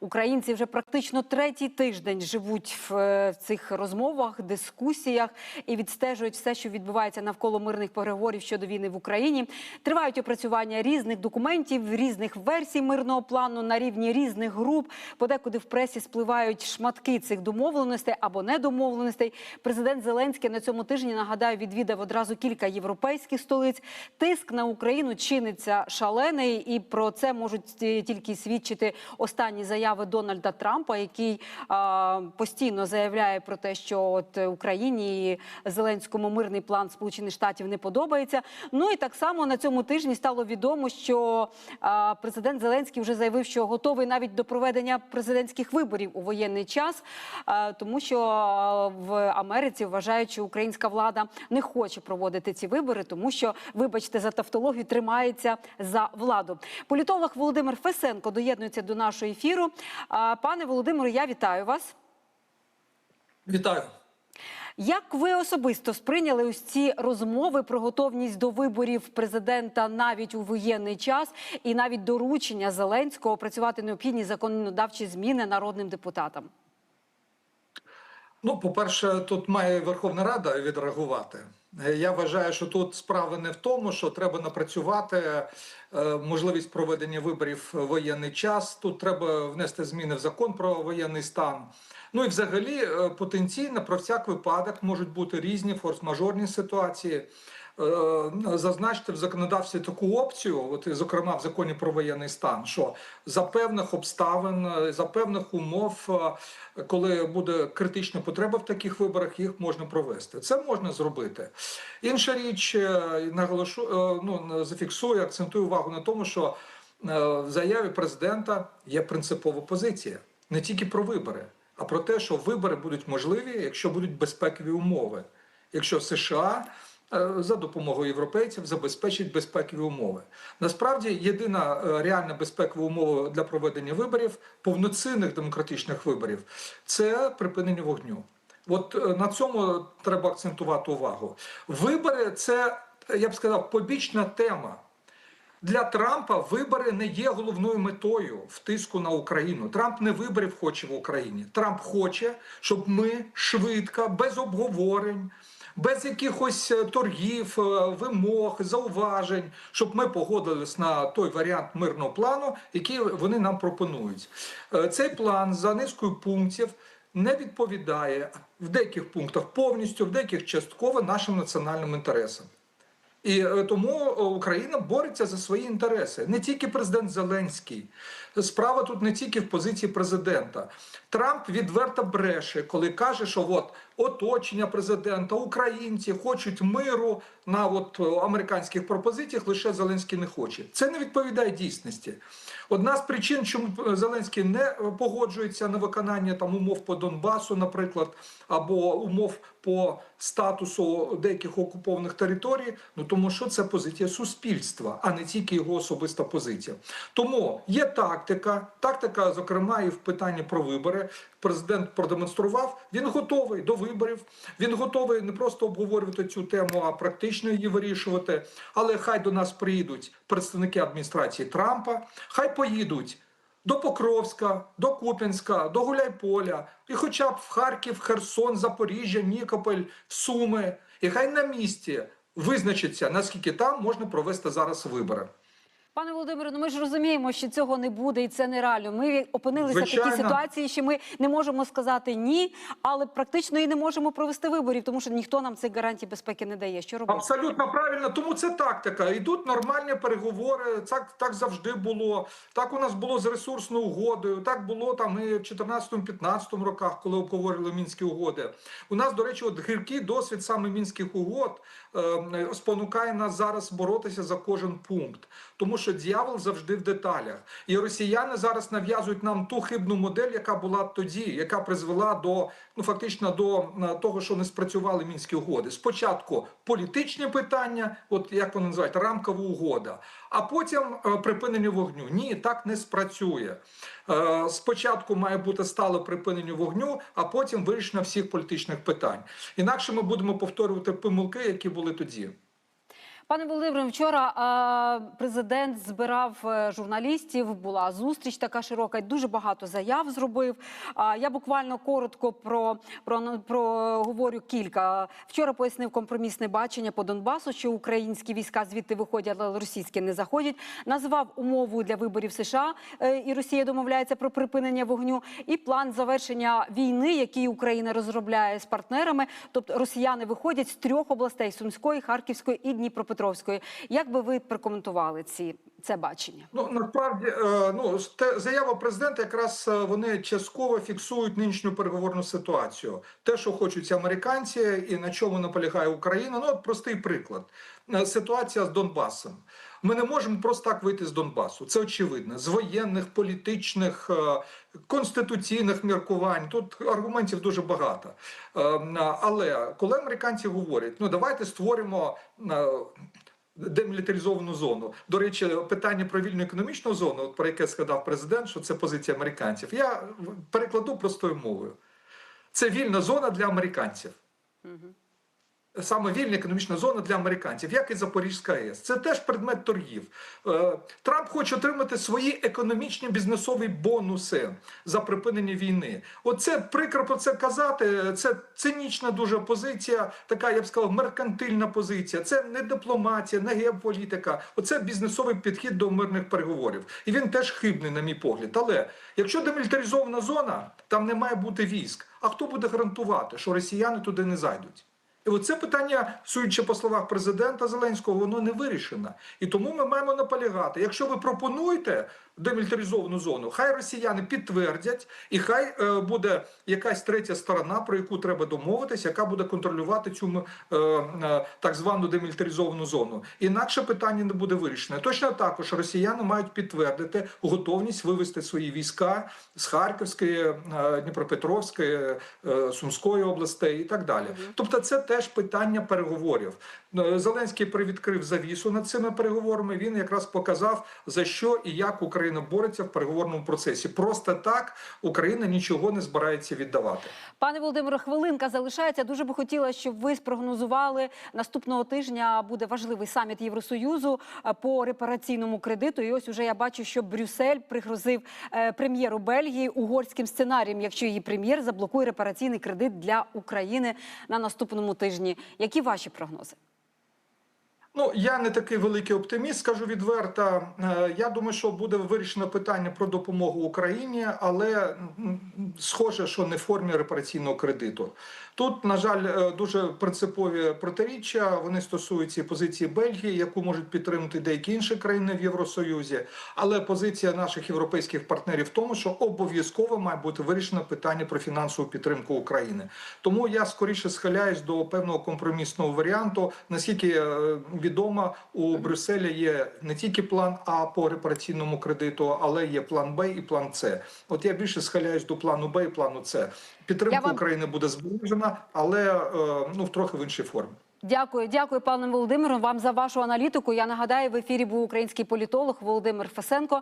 Українці вже практично третій тиждень живуть в, е, в цих розмовах, дискусіях і відстежують все, що відбувається навколо мирних переговорів щодо війни в Україні. Тривають опрацювання різних документів, різних версій мирного плану на рівні різних груп. Подекуди в пресі спливають шматки цих домовленостей або недомовленостей. Президент Зеленський на цьому тижні нагадаю відвідав одразу кілька європейських столиць. Тиск на Україну чиниться шалений, і про це можуть тільки свідчити останні заяви Дональда Трампа, який а, постійно заявляє про те, що от Україні і Зеленському мирний план Сполучених Штатів не подобається. Ну і так само на цьому тижні стало відомо, що а, президент Зеленський вже заявив, що готовий навіть до проведення президентських виборів у воєнний час, а, тому що в Америці вважають, що українська влада не хоче проводити ці вибори, тому що, вибачте, за тавтологію тримається за владу. Політолог Володимир Фесенко доєднується до нашого ефіру. Пане Володимире, я вітаю вас. Вітаю. Як ви особисто сприйняли ось ці розмови про готовність до виборів президента навіть у воєнний час, і навіть доручення Зеленського працювати необхідні законодавчі зміни народним депутатам? Ну, по-перше, тут має Верховна Рада відреагувати. Е, Я вважаю, що тут справа не в тому, що треба напрацювати е, можливість проведення виборів в воєнний час. Тут треба внести зміни в закон про воєнний стан. Ну і взагалі е, потенційно про всяк випадок можуть бути різні форс-мажорні ситуації. Е, Зазначити в законодавстві таку опцію, от зокрема в законі про воєнний стан, що за певних обставин, е, за певних умов, е, коли буде критична потреба в таких виборах, їх можна провести. Це можна зробити. Інша річ, е, наголошу, е, ну зафіксую, акцентую увагу на тому, що е, в заяві президента є принципова позиція не тільки про вибори, а про те, що вибори будуть можливі, якщо будуть безпекові умови, якщо США е, за допомогою європейців забезпечить безпекові умови. Насправді, єдина е, реальна безпекова умова для проведення виборів, повноцінних демократичних виборів, це припинення вогню. От е, на цьому треба акцентувати увагу. Вибори це, я б сказав, побічна тема. Для Трампа вибори не є головною метою втиску на Україну. Трамп не виборів хоче в Україні. Трамп хоче, щоб ми швидко, без обговорень, без якихось е, торгів, е, вимог, зауважень, щоб ми погодились на той варіант мирного плану, який вони нам пропонують. Е, Цей план за низкою пунктів не відповідає в деяких пунктах повністю, в деяких частково нашим національним інтересам. І е, тому е, Україна бореться за свої інтереси. Не тільки президент Зеленський. Справа тут не тільки в позиції президента. Трамп відверто бреше, коли каже, що от оточення президента, українці хочуть миру на от е, американських пропозиціях, лише Зеленський не хоче. Це не відповідає дійсності. Одна з причин, чому Зеленський не е, погоджується на виконання там умов по Донбасу, наприклад, або умов по статусу деяких окупованих територій, ну тому що це позиція суспільства, а не тільки його особиста позиція. Тому є тактика, тактика, зокрема, і в питанні про вибори. Президент продемонстрував, він готовий до виборів. Він готовий не просто обговорювати цю тему, а практично її вирішувати. Але хай до нас приїдуть представники адміністрації Трампа, хай поїдуть. До Покровська, до Куп'янська, до Гуляйполя, і хоча б в Харків, Херсон, Запоріжжя, Нікополь, Суми. І хай на місці визначиться, наскільки там можна провести зараз вибори. Пане Володимире, ну ми ж розуміємо, що цього не буде, і це нереально. Ми опинилися в такій ситуації, що ми не можемо сказати ні, але практично і не можемо провести виборів, тому що ніхто нам цих гарантій безпеки не дає. Що робити? Абсолютно правильно, тому це тактика. Йдуть нормальні переговори. Так, так завжди було. Так у нас було з ресурсною угодою. Так було там і в 14-15 роках, коли обговорювали мінські угоди. У нас, до речі, от гіркий досвід саме мінських угод е, спонукає нас зараз боротися за кожен пункт, тому що дьявол завжди в деталях. І росіяни зараз нав'язують нам ту хибну модель, яка була тоді, яка призвела до ну фактично до е, того, що не спрацювали мінські угоди. Спочатку політичні питання, от як вони називають, рамкова угода, а потім е, припинення вогню. Ні, так не спрацює. Е, Спочатку має бути стале припинення вогню, а потім вирішення всіх політичних питань. Інакше ми будемо повторювати помилки, які були тоді. Пане Володимире, вчора президент збирав е, журналістів. Була зустріч така широка. Дуже багато заяв зробив. Я буквально коротко про, про, про говорю кілька. Вчора пояснив компромісне бачення по Донбасу, що українські війська звідти виходять, але російські не заходять. Назвав умову для виборів США е, і Росія домовляється про припинення вогню. І план завершення війни, який Україна розробляє з партнерами. Тобто росіяни виходять з трьох областей: Сумської, Харківської і Дніпропетровської. Як би ви прокоментували ці це бачення? Ну насправді е, ну те заява президента, якраз е, вони частково фіксують нинішню переговорну ситуацію. Те, що хочуть американці, і на чому наполягає Україна. Ну от простий приклад. Е, Ситуація з Донбасом. Ми не можемо просто так вийти з Донбасу. Це очевидно. З воєнних, політичних, конституційних міркувань. Тут аргументів дуже багато. Е, Але коли американці говорять, ну давайте створимо. е, демілітаризовану зону. До речі, питання про вільну економічну зону, про яке сказав президент, що це позиція американців. Я перекладу простою мовою. Це вільна зона для американців. Саме вільна економічна зона для американців, як і Запорізька АЕС. Це теж предмет торгів. Е, Трамп хоче отримати свої економічні бізнесові бонуси за припинення війни. Оце прикро про це казати. Це цинічна дуже позиція, така я б сказав, меркантильна позиція. Це не дипломатія, не геополітика. Оце бізнесовий підхід до мирних переговорів. І він теж хибний, на мій погляд. Але якщо демілітаризована зона, там не має бути військ. А хто буде гарантувати, що росіяни туди не зайдуть? І оце питання, судячи по словах президента Зеленського, воно не вирішено. І тому ми маємо наполягати. Якщо ви пропонуєте демілітаризовану зону, хай росіяни підтвердять, і хай е, буде якась третя сторона, про яку треба домовитись, яка буде контролювати цю е, е, так звану демілітаризовану зону. Інакше питання не буде вирішено. Точно також росіяни мають підтвердити готовність вивести свої війська з Харківської, е, Дніпропетровської, е, Сумської областей і так далі. Тобто, це теж питання переговорів. Е, Зеленський привідкрив завісу над цими переговорами. Він якраз показав за що і як Україна бореться в переговорному процесі. Просто так Україна нічого не збирається віддавати. Пане Володимире, хвилинка залишається. Дуже би хотіла, щоб ви спрогнозували наступного тижня. Буде важливий саміт Євросоюзу е, по репараційному кредиту. І ось уже я бачу, що Брюссель пригрозив е, прем'єру Бельгії угорським сценарієм, якщо її прем'єр заблокує репараційний кредит для України на наступному тижні. Які ваші прогнози? Ну, я не такий великий оптиміст, скажу відверто. Е, Я думаю, що буде вирішено питання про допомогу Україні, але схоже, що не в формі репараційного кредиту. Тут, на жаль, е, дуже принципові протиріччя. Вони стосуються і позиції Бельгії, яку можуть підтримати деякі інші країни в Євросоюзі. Але позиція наших європейських партнерів в тому, що обов'язково має бути вирішено питання про фінансову підтримку України. Тому я скоріше схиляюсь до певного компромісного варіанту. Наскільки е, відомо, у Брюсселі є не тільки план А по репараційному кредиту, але є план Б і план С. От я більше схиляюсь до плану Б і плану С. Підтримка вам- України буде збережена, але е, ну в трохи в іншій формі. Дякую, дякую, пане Володимиру. Вам за вашу аналітику. Я нагадаю, в ефірі був український політолог Володимир Фесенко.